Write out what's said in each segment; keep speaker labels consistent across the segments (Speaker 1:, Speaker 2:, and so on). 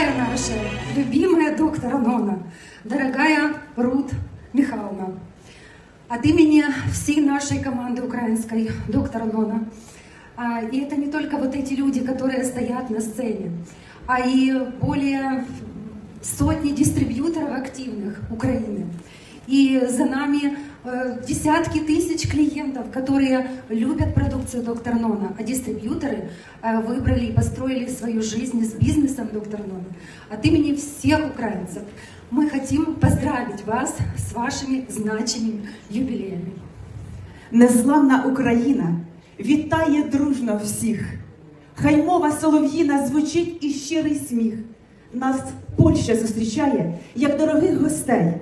Speaker 1: дорогая наша, любимая доктор Анона, дорогая Рут Михайловна, от имени всей нашей команды украинской, доктор Анона, а, и это не только вот эти люди, которые стоят на сцене, а и более сотни дистрибьюторов активных Украины. И за нами э, десятки тысяч клиентов, которые любят продукцию доктор Нона, а дистрибьюторы э, выбрали и построили свою жизнь с бизнесом доктор Нона. От имени всех украинцев мы хотим поздравить вас с вашими значимыми юбилеями.
Speaker 2: Незламна Україна вітає дружно всіх. Хай мова солов'їна звучить і щирий сміх. Нас Польща зустрічає, як дорогих гостей.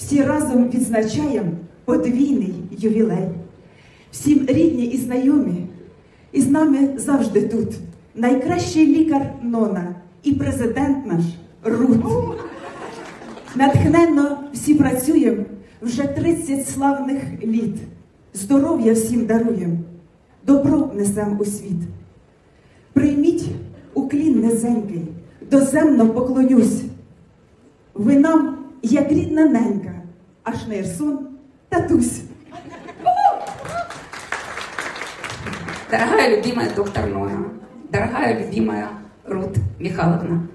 Speaker 2: Всі разом відзначаємо подвійний ювілей. Всім рідні і знайомі, і з нами завжди тут. Найкращий лікар Нона і президент наш Рут. Натхненно всі працюємо вже 30 славних літ. Здоров'я всім даруємо, добро несем у світ. Прийміть уклін низенький, доземно поклонюсь. Ви нам, як рідна ненька, аж Нерсон татусь.
Speaker 3: Дорогая любимая доктор Нона, дорогая любимая Рут Михайловна,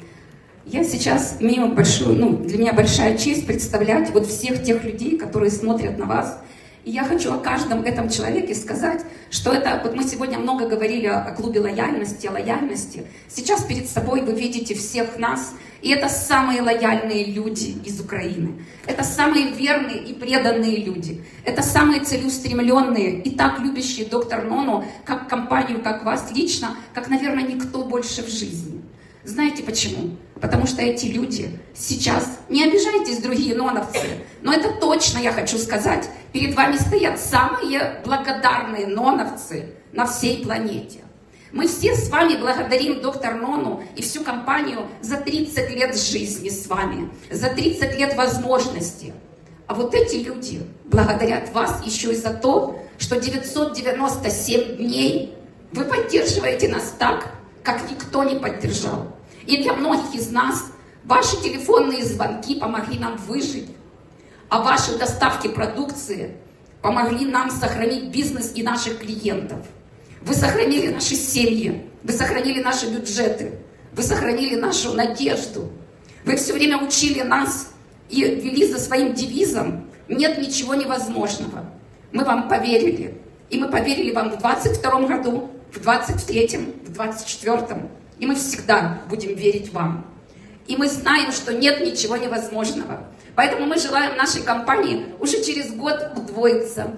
Speaker 3: я сейчас имею большую, ну, для меня большая честь представлять вот всех тех людей, которые смотрят на вас. И я хочу о каждом этом человеке сказать, что это, вот мы сегодня много говорили о клубе лояльности, о лояльности. Сейчас перед собой вы видите всех нас, и это самые лояльные люди из Украины. Это самые верные и преданные люди. Это самые целеустремленные и так любящие доктор Нону, как компанию, как вас лично, как, наверное, никто больше в жизни. Знаете почему? Потому что эти люди сейчас, не обижайтесь, другие ноновцы, но это точно я хочу сказать, перед вами стоят самые благодарные ноновцы на всей планете. Мы все с вами благодарим доктор Нону и всю компанию за 30 лет жизни с вами, за 30 лет возможностей. А вот эти люди благодарят вас еще и за то, что 997 дней вы поддерживаете нас так, как никто не поддержал. И для многих из нас ваши телефонные звонки помогли нам выжить, а ваши доставки продукции помогли нам сохранить бизнес и наших клиентов. Вы сохранили наши семьи, вы сохранили наши бюджеты, вы сохранили нашу надежду. Вы все время учили нас и вели за своим девизом «Нет ничего невозможного». Мы вам поверили. И мы поверили вам в 22 году, в 23 в 24 и мы всегда будем верить вам. И мы знаем, что нет ничего невозможного. Поэтому мы желаем нашей компании уже через год удвоиться,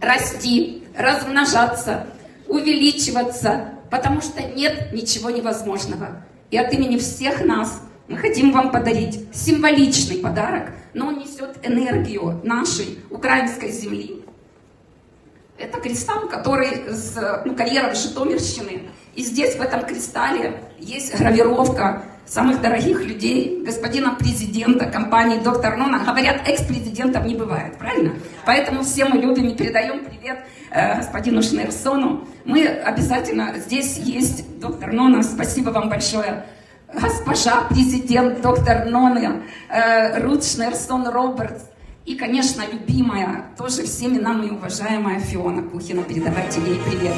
Speaker 3: расти, размножаться, увеличиваться, потому что нет ничего невозможного. И от имени всех нас мы хотим вам подарить символичный подарок, но он несет энергию нашей украинской земли. Это кристалл, который с ну, карьером Житомирщины. И здесь, в этом кристалле, есть гравировка самых дорогих людей, господина президента компании «Доктор Нона». Говорят, экс-президентов не бывает, правильно? Поэтому все мы любим и передаем привет э, господину Шнерсону. Мы обязательно, здесь есть доктор Нона, спасибо вам большое. Госпожа президент доктор Нона, э, Рут Шнерсон Робертс. И, конечно, любимая, тоже всеми нами уважаемая Фиона Кухина. Передавайте ей привет.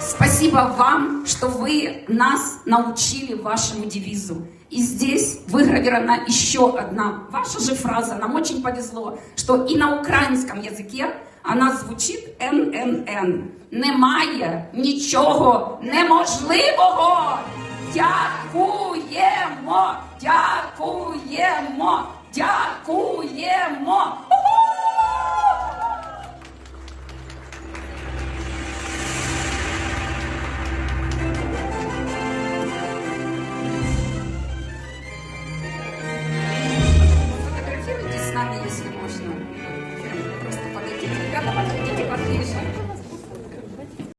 Speaker 3: Спасибо вам, что вы нас научили вашему девизу. И здесь выгравирована еще одна ваша же фраза. Нам очень повезло, что и на украинском языке она звучит ННН. Немає нічого неможливого. Дякуємо, дякуємо, дякуємо.